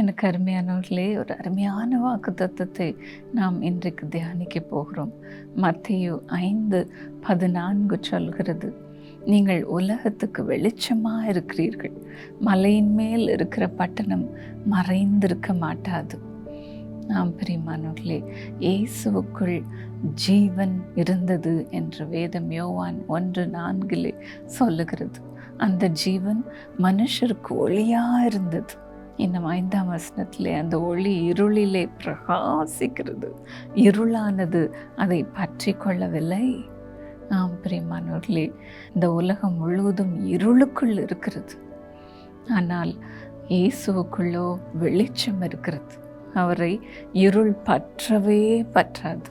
எனக்கு அருமையானவர்களே ஒரு அருமையான வாக்கு தத்துவத்தை நாம் இன்றைக்கு தியானிக்க போகிறோம். மத்திய ஐந்து பதினான்கு சொல்கிறது நீங்கள் உலகத்துக்கு வெளிச்சமாக இருக்கிறீர்கள். மலையின் மேல் இருக்கிற பட்டணம் மறைந்திருக்க மாட்டாது. நாம் பிரியமானவர்களே இயேசுவுக்குள் ஜீவன் இருந்தது என்று வேதம் யோவான் ஒன்று நான்கிலே சொல்லுகிறது. அந்த ஜீவன் மனுஷருக்கு ஒளியாக இருந்தது. இன்னும் ஐந்தாம் வசனத்திலே அந்த ஒளி இருளிலே பிரகாசிக்கிறது. இருளானது அதை பற்றி கொள்ளவில்லை. ஆம் பிரியமானவர்களே இந்த உலகம் முழுவதும் இருளுக்குள் இருக்கிறது. ஆனால் இயேசுவுக்குள்ளோ வெளிச்சம் இருக்கிறது. அவரை இருள் பற்றவே பற்றாது.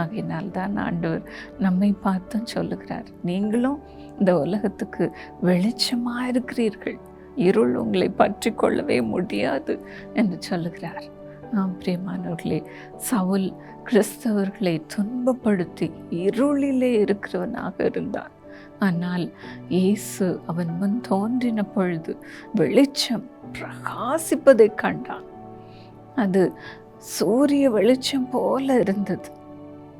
ஆகையினால் தான் ஆண்டவர் நம்மை பார்த்தும் சொல்லுகிறார். நீங்களும் இந்த உலகத்துக்கு வெளிச்சமாக இருக்கிறீர்கள் இருள் உங்களை பற்றி கொள்ளவே முடியாது என்று சொல்லுகிறார். ஆம் பிரியமானவர்களே சவுல் கிறிஸ்தவர்களை துன்பப்படுத்தி இருளிலே இருக்கிறவனாக இருந்தான். ஆனால் இயேசு அவன் முன் தோன்றின பொழுது வெளிச்சம் பிரகாசிப்பதை கண்டான். அது சூரிய வெளிச்சம் போல இருந்தது.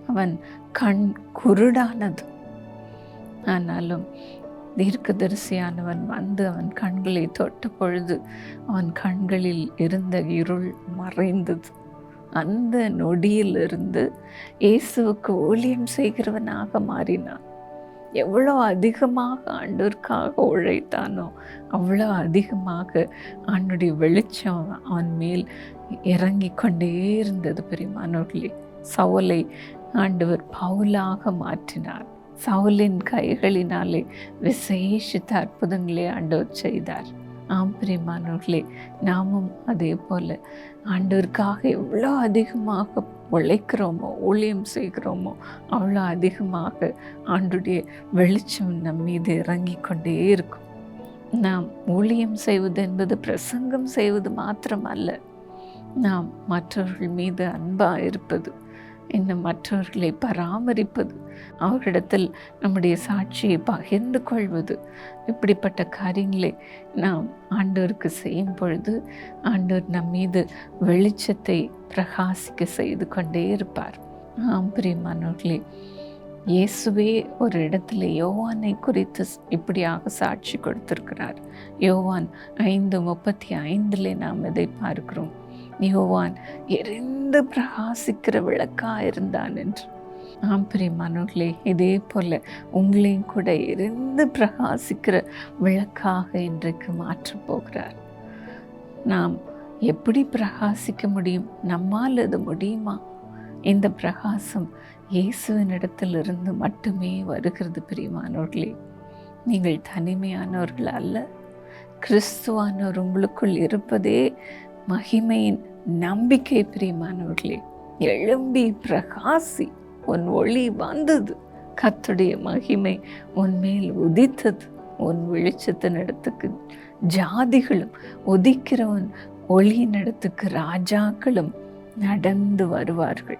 அவன் கண் குருடானது. ஆனாலும் தீர்க்கதரிசியானவன் வந்து அவன் கண்களை தொட்ட பொழுது அவன் கண்களில் இருந்த இருள் மறைந்தது. அந்த நொடியிலிருந்து இயேசுவுக்கு ஊழியம் செய்கிறவனாக மாறினான். எவ்வளோ அதிகமாக ஆண்டோருக்காக உழைத்தானோ அவ்வளோ அதிகமாக ஆண்டுடைய வெளிச்சம் அவன் மேல் இறங்கி கொண்டே இருந்தது பெரியமானவர்களே. சவுலை ஆண்டவர் பவுலாக மாற்றினார். சவுலின் கைகளினாலே விசேஷித்த அற்புதங்களை ஆண்டவர் செய்தார். ஆம் பிரியமானவர்களே நாமும் அதே போல் ஆண்டவருக்காக எவ்வளோ அதிகமாக உழைக்கிறோமோ ஊழியம் செய்கிறோமோ அவ்வளோ அதிகமாக ஆண்டுடைய வெளிச்சம் நம் மீது இறங்கி கொண்டே இருக்கும். நாம் ஊழியம் செய்வது என்பது பிரசங்கம் செய்வது மாத்திரமல்ல. நாம் மற்றவர்கள் மீது அன்பாக இருப்பது இன்னும் மற்றவர்களை பராமரிப்பது அவரிடத்தில் நம்முடைய சாட்சியை பகிர்ந்து கொள்வது. இப்படிப்பட்ட காரியங்களை நாம் ஆண்டவருக்கு செய்யும் பொழுது ஆண்டவர் நம் மீது வெளிச்சத்தை பிரகாசிக்க செய்து கொண்டே இருப்பார். ஆம் பிரியமானவர்களே இயேசுவே ஒரு இடத்துல யோவானை குறித்து இப்படியாக சாட்சி கொடுத்திருக்கிறார். யோவான் ஐந்து முப்பத்தி ஐந்தில் நாம் இதை பார்க்கிறோம். யோவான் எரிந்து பிரகாசிக்கிற விளக்கா இருந்தான் என்று. ஆம் பிரியமானவர்களே இதே போல உங்களையும் கூட எரிந்து பிரகாசிக்கிற விளக்காக இன்றைக்கு மாற்றப் போகிறார். நாம் எப்படி பிரகாசிக்க முடியும்? நம்மால் அது முடியுமா? இந்த பிரகாசம் இயேசுவின் இடத்திலிருந்து மட்டுமே வருகிறது பிரியமானவர்களே. நீங்கள் தனிமையானவர்கள் அல்ல. கிறிஸ்துவானவர் உங்களுக்குள் இருப்பதே மகிமையின் நம்பிக்கை பிரியமானவர்களே எழும்பி பிரகாசி உன் ஒளி வந்தது. கத்துடைய மகிமை உன் மேல் உதித்தது. உன் வெளிச்சத்தின் இடத்துக்கு ஜாதிகளும் உதிக்கிறவன் ஒளியின் இடத்துக்கு ராஜாக்களும் நடந்து வருவார்கள்.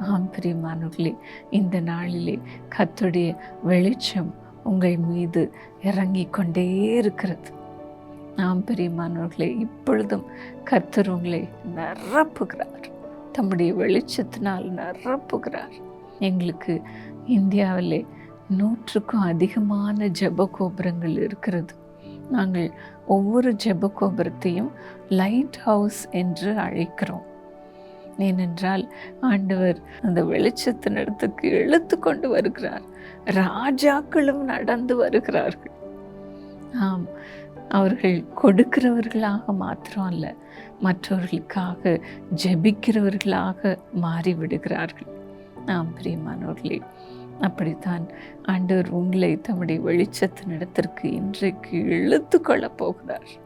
ஆம் பிரியமானவர்களே இந்த நாளிலே கத்துடைய வெளிச்சம் உங்கள் மீது இறங்கி கொண்டே இருக்கிறது. நாம் பெரியமானவர்களே இப்பொழுதும் கர்த்தர் உங்களை நிரப்புகிறார். தம்முடைய வெளிச்சத்தினால் நிரப்புகிறார். எங்களுக்கு இந்தியாவிலே நூற்றுக்கும் அதிகமான ஜெப கோபுரங்கள் இருக்கிறது. நாங்கள் ஒவ்வொரு ஜெப கோபுரத்தையும் லைட் ஹவுஸ் என்று அழைக்கிறோம். ஏனென்றால் ஆண்டவர் அந்த வெளிச்சத்தின் இடத்துக்கு இழுத்து கொண்டு வருகிறார். ராஜாக்களும் நடந்து வருகிறார்கள். ஆம் அவர்கள் கொடுக்கிறவர்களாக மாத்திரம் அல்ல மற்றவர்களுக்காக ஜெபிக்கிறவர்களாக மாறிவிடுகிறார்கள். நாம் பிரியமானவர்களே அப்படித்தான் ஆண்டவர் உங்களை தம்முடைய வெளிச்சத்தின் இடத்திற்கு இன்றைக்கு இழுத்து கொள்ளப் போகிறார்.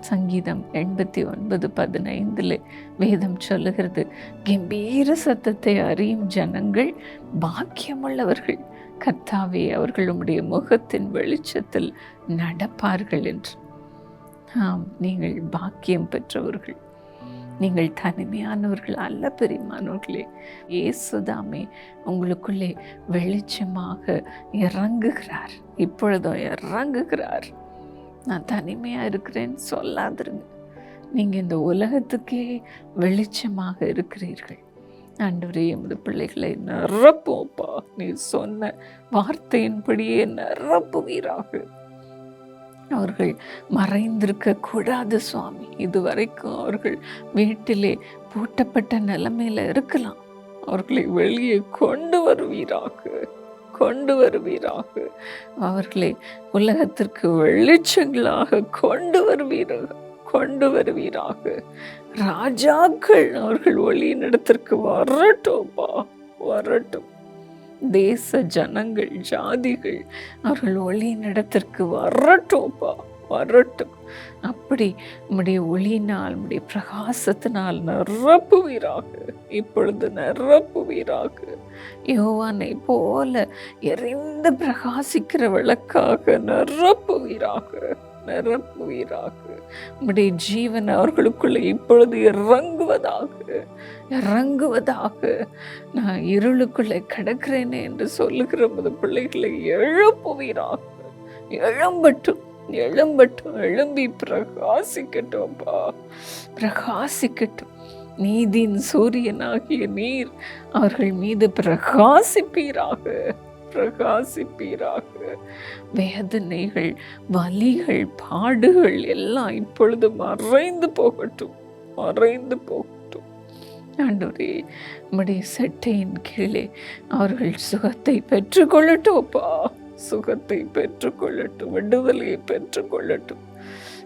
சங்கீதம் எண்பத்தி ஒன்பது பதினைந்தில் வேதம் சொல்லுகிறது கம்பீர சத்தத்தை அறியும் ஜனங்கள் பாக்கியமுள்ளவர்கள். கர்த்தாவே அவர்கள் உம்முடைய முகத்தின் வெளிச்சத்தில் நடப்பார்கள் என்று. ஆம் நீங்கள் பாக்கியம் பெற்றவர்கள். நீங்கள் தனிமையானவர்கள் அல்ல பெரியமானவர்களே. இயேசுதாமே உங்களுக்குள்ளே வெளிச்சமாக இறங்குகிறார். இப்பொழுதும் இறங்குகிறார். நான் தனிமையாக இருக்கிறேன்னு சொல்லாதிருங்க. நீங்கள் இந்த உலகத்துக்கே வெளிச்சமாக இருக்கிறீர்கள். ஆண்டவரே எமது பிள்ளைகளை நிரப்போப்பா நீ சொன்ன வார்த்தையின்படியே நிரப்புவீராக. அவர்கள் மறைந்திருக்க கூடாது சுவாமி. இதுவரைக்கும் அவர்கள் வீட்டிலே பூட்டப்பட்ட நிலைமையில இருக்கலாம். அவர்களை வெளியே கொண்டு வருவீராக. கொண்டு வருவீராக. அவர்களை உலகத்திற்கு வெளிச்சங்களாக கொண்டு வருவீராக. கொண்டு வருவீராக. ராஜாக்கள் அவர்கள் ஒளியின் இடத்திற்கு வரட்டும்பா வரட்டும். தேச ஜனங்கள் ஜாதிகள் அவர்கள் ஒளியின் இடத்திற்கு வரட்டும்பா வரட்டும். அப்படி நம்முடைய ஒளியினால் நம்முடைய பிரகாசத்தினால் நிரப்புவீராக இப்பொழுது நிரப்புவீராக. யோவானை போல எரிந்து பிரகாசிக்கிற விளக்காக நிரப்புவீராக. நிரப்புவீராக உம்முடைய ஜீவன் அவர்களுக்குள்ள இப்பொழுது இறங்குவதாக இறங்குவதாக நான் இருளுக்குள்ளே கிடக்கிறேனே என்று சொல்லுகிற முது பிள்ளைகளை எழுப்புவீராக. எழும்பட்டும் எழும்பட்டும் எழும்பி பிரகாசிக்கட்டும்ப்பா பிரகாசிக்கட்டும். நீதியின் சூரியனாகிய நீர் அவர்கள் மீது பிரகாசிப்பீராக. பிரகாசிப்பீராக. வேதனைகள் வலிகள் பாடுகள் எல்லாம் இப்பொழுது மறைந்து போகட்டும் மறைந்து போகட்டும். ஆண்டவரே நம்முடைய சட்டையின் கீழே அவர்கள் சுகத்தை பெற்றுக்கொள்ளட்டும் அப்பா சுகத்தை பெற்றுக்கொள்ளட்டும் விடுதலையை பெற்றுக்கொள்ளட்டும்.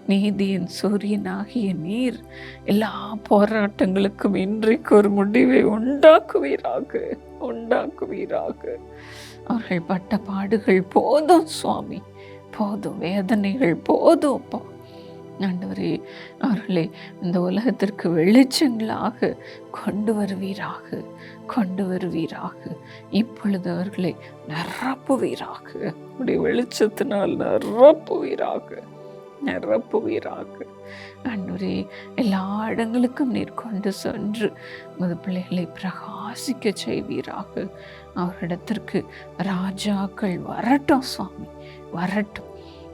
நீதியின் சூரியனாகிய நீர் எல்லா போராட்டங்களுக்கும் இன்றைக்கு ஒரு முடிவை உண்டாக்குவீராக உண்டாக்குவீராக. அவர்கள் பட்ட பாடுகள் போதும் சுவாமி போதும் வேதனைகள் போதும் அப்பா ஆண்டவரே அவர்களை இந்த உலகத்திற்கு வெளிச்சங்களாக கொண்டு வருவீராக கொண்டு வருவீராக. இப்பொழுது அவர்களை நிரப்புவீராக. உடைய வெளிச்சத்தினால் நிரப்புவீராக. நிரப்புவீராக ஆண்டவரே எல்லா இடங்களுக்கும் நீர் கொண்டு சென்று உமது பிள்ளைகளை பிரகாசிக்க செய்வீராக. அவரிடத்திற்கு ராஜாக்கள் வரட்டும் சுவாமி வரட்டும்.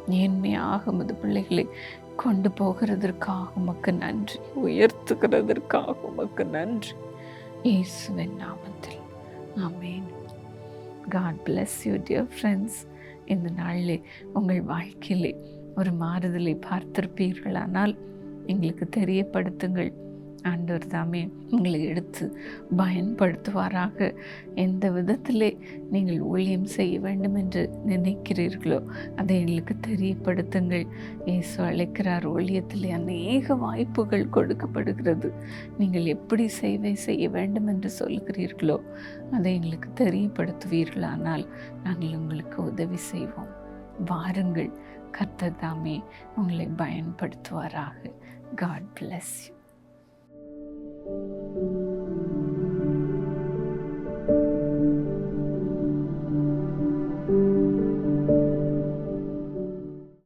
நேர்மையாக உமது பிள்ளைகளை கொண்டு போகிறதற்காக உமக்கு நன்றி உயர்த்துகிறதற்காக உமக்கு நன்றி. இயேசுவின் நாமத்தில். ஆமேன். God bless you dear friends இந்த நாளில் உங்கள் வாழ்க்கையிலே ஒரு மாறுதலை பார்த்திருப்பீர்களானால் எங்களுக்கு தெரியப்படுத்துங்கள். ஆண்டவர் தாமே உங்களை எடுத்து பயன்படுத்துவாராக. எந்த விதத்திலே நீங்கள் ஊழியம் செய்ய வேண்டும் என்று நினைக்கிறீர்களோ அதை எங்களுக்கு தெரியப்படுத்துங்கள். இயேசு அழைக்கிறார். ஊழியத்திலே அநேக வாய்ப்புகள் கொடுக்கப்படுகிறது. நீங்கள் எப்படி சேவை செய்ய வேண்டும் என்று சொல்கிறீர்களோ அதை எங்களுக்கு தெரியப்படுத்துவீர்களானால் நாங்கள் உங்களுக்கு உதவி செய்வோம். வாருங்கள். கர்த்தர் தாமே உங்களை பயன்படுத்துவாராக. God bless you